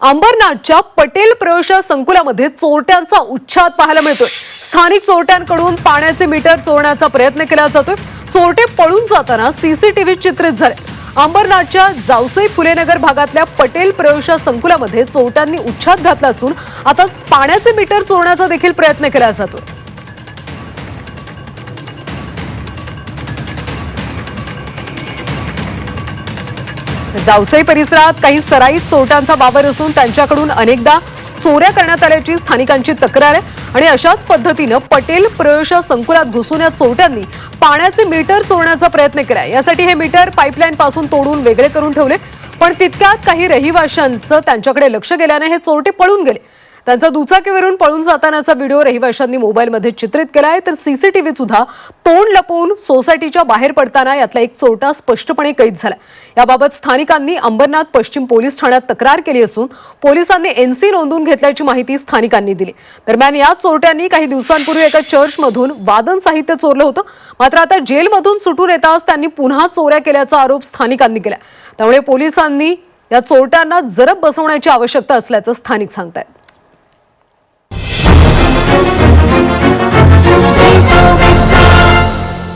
अंबरनाथच्या पटेल प्रयोगशाळा संकुलामध्ये चोरट्यांचा उच्छाद पाहायला मिळतोय. स्थानिक चोरट्यांकडून पाण्याचे मीटर चोरण्याचा प्रयत्न केला जातोय. चोरटे पळून जाताना सीसीटीव्ही चित्रित झाले. अंबरनाथच्या जावसई फुलेनगर भागातल्या पटेल प्रयोगशाळा संकुलामध्ये चोरट्यांनी उच्छाद घातला असून आता पाण्याचे मीटर चोरण्याचा देखील प्रयत्न केला जातोय. जावसई परिसरात काही सराईत चोरट्यांचा वावर असून त्यांच्याकडून अनेकदा चोऱ्या करण्यात आल्याची स्थानिकांची तक्रार आहे. आणि अशाच पद्धतीनं पटेल प्रयोगशा संकुलात घुसून या चोरट्यांनी पाण्याचे मीटर चोरण्याचा प्रयत्न केला यासाठी हे मीटर पाईपलाईन पासून तोडून वेगळे करून ठेवले. पण तितक्यात काही रहिवाशांचं त्यांच्याकडे लक्ष गेल्याने हे चोरटे पळून गेले. त्यांचा दुचाकीवरून पळून जातानाचा व्हिडिओ रहिवाशांनी मोबाईलमध्ये चित्रित केला आहे. तर सीसीटीव्ही सुद्धा तोंड लपवून सोसायटीच्या बाहेर पडताना यातला एक चोरटा स्पष्टपणे कैद झाला याबाबत स्थानिकांनी अंबरनाथ पश्चिम पोलीस ठाण्यात तक्रार केली असून पोलिसांनी एनसी नोंदवून घेतल्याची माहिती स्थानिकांनी दिली. दरम्यान या चोरट्यांनी काही दिवसांपूर्वी एका चर्चमधून वादन साहित्य चोरलं होतं. मात्र आता जेलमधून सुटून येताच त्यांनी पुन्हा चोऱ्या केल्याचा आरोप स्थानिकांनी केला त्यामुळे पोलिसांनी या चोरट्यांना जरब बसवण्याची आवश्यकता असल्याचं स्थानिक सांगतायत.